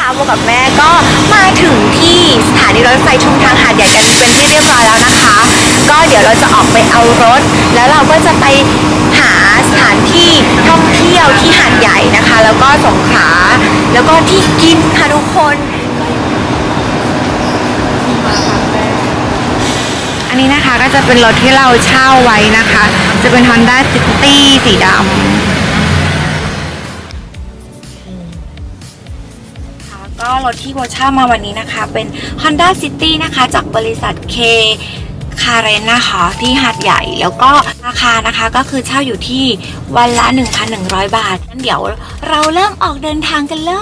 นะคะโบกับแม่ก็มาถึงที่สถานีรถไฟชุมทางหาดใหญ่กันเป็นที่เรียบร้อยแล้วนะคะ ก็เดี๋ยวเราจะออกไปเอารถ แล้วเราก็จะไปหาสถานที่ท่องเที่ยวที่หาดใหญ่นะคะ แล้วก็สงขลาแล้วก็ที่กินค่ะทุกคนอันนี้นะคะก็จะเป็นรถที่เราเช่าไว้นะคะ จะเป็น Honda City สีดำ ก็รถที่โบเช่ามาวันนี้นะคะ เป็น Honda City นะคะ จากบริษัท K คาเรนนะคะที่หาดใหญ่แล้วก็ราคานะคะก็คือเช่าอยู่ที่วันละ 1,100 บาทงั้นเดี๋ยวเราเริ่มออกเดินทางกันเล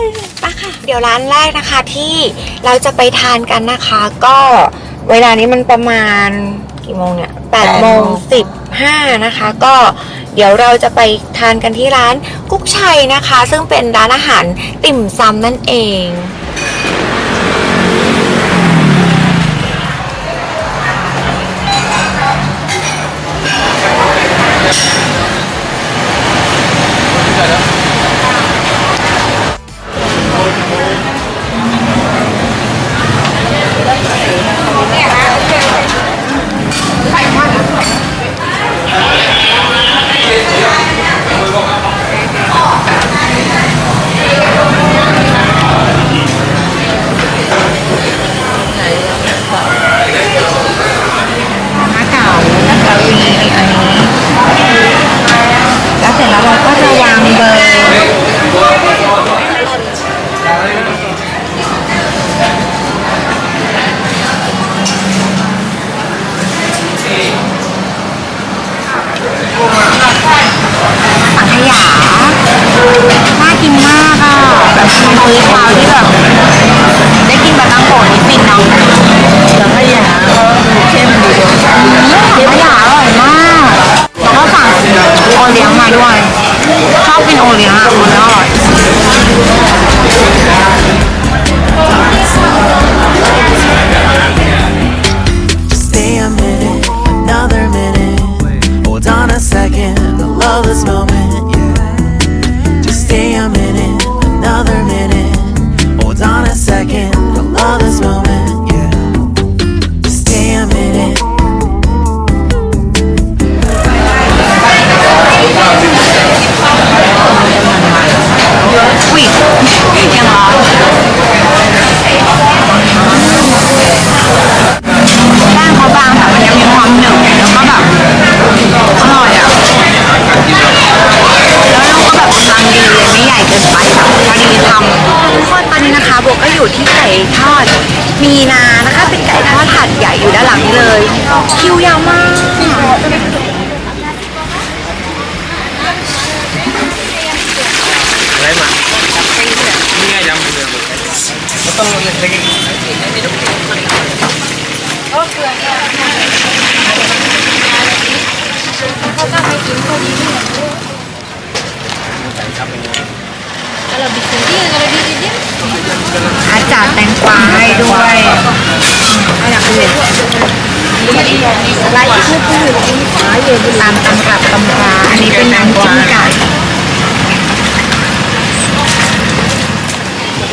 ยไปค่ะเดี๋ยวร้านแรกนะคะที่เราจะไปทานกันนะคะ ก็เวลานี้มันประมาณกี่โมงเนี่ย8โมง15นะคะ ก็ เดี๋ยวเราจะไปทานกันที่ร้านกุ๊กชัยนะคะ ซึ่งเป็นร้านอาหารติ่มซำนั่นเอง สังขยา น่ากินมากอะ แบบเป็นมีความที่แบบ ได้กินแบบตั้งโกนี่ฟินเนาะสังขย นะคะโบก็อยู่ที่ไก่ทอด มีนานะคะ เป็นไก่ทอดถาดใหญ่อยู่ด้านหลังเลย คิวยาวมากอะไรมานี่ไงยำเรือมันต้องเล็กอา ไล่ชื่อผู้อยู่ที่ฟ้าอยู่ตามตำรับตำราอันนี้เป็นน้ำจิ้มไก่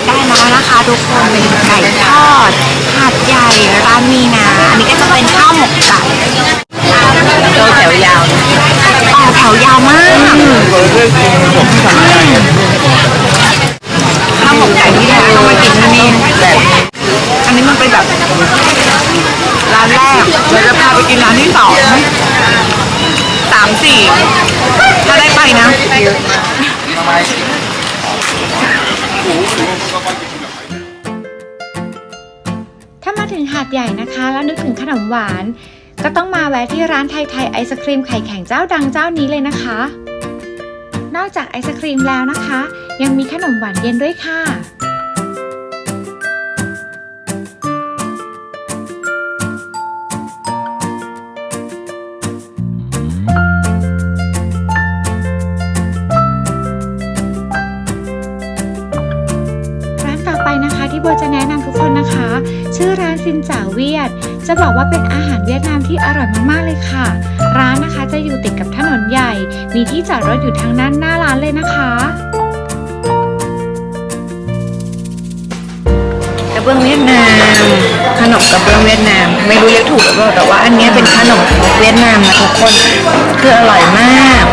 ได้มาแล้วนะคะทุกคนเป็นไก่ทอดหาดใหญ่ร้านมีนาอันนี้ก็จะเป็นข้าวหมกไก่ๆโตแถวยาวต่อแถวยาวมากข้าวหมกไก่ที่แท้ต้องมากินที่นี่แบบ อันนี้มันเป็นแบบร้านแรกเดี๋ยวจะพาไปกินร้านที่สองสามสี่ถ้าได้ไปนะ ถ้ามาถึงหาดใหญ่นะคะ แล้วนึกถึงขนมหวาน ก็ต้องมาแวะที่ร้านไทยไทยไอศครีมไข่แข็งเจ้าดังเจ้านี้เลยนะคะ นอกจากไอศครีมแล้วนะคะ ยังมีขนมหวานเย็นด้วยค่ะ จะบอกว่าเป็นอาหารเวียดนามที่อร่อยมากๆเลยค่ะ ร้านนะคะจะอยู่ติดกับถนนใหญ่ มีที่จอดรถอยู่ทางด้านหน้าร้านเลยนะคะระเบื้องเวียดนามขนมกระเบื้องเวียดนาม ไม่รู้เรียกถูกหรือเปล่าแต่ว่าอันนี้เป็นขนมเวียดนามนะทุกคนคืออร่อยมาก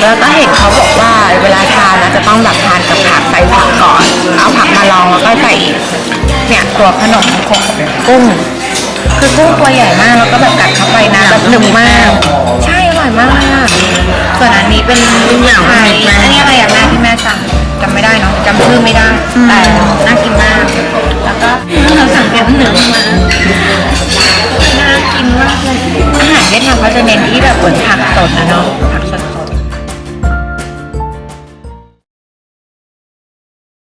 แล้วก็เห็นเขาบอกว่าเวลาทานนะจะต้องแบบทานกับผักใส่ผักก่อน ตัวขนมกุ้งคือกุ้งตัวใหญ่มากแล้วก็แบบกัดเข้าไปนะแบบหนึบมาก ใช่อร่อยมาก ส่วนอันนี้เป็นไข่อันนี้อะไรอย่างแม่ที่แม่สั่งจำไม่ได้เนาะจำชื่อไม่ได้แต่น่ากินมาก แล้วก็เราสั่งแกงเหนือมาน่ากินมากเลยอาหารเวียดนามเขาจะเน้นที่แบบเหมือนผักสดนะเนาะ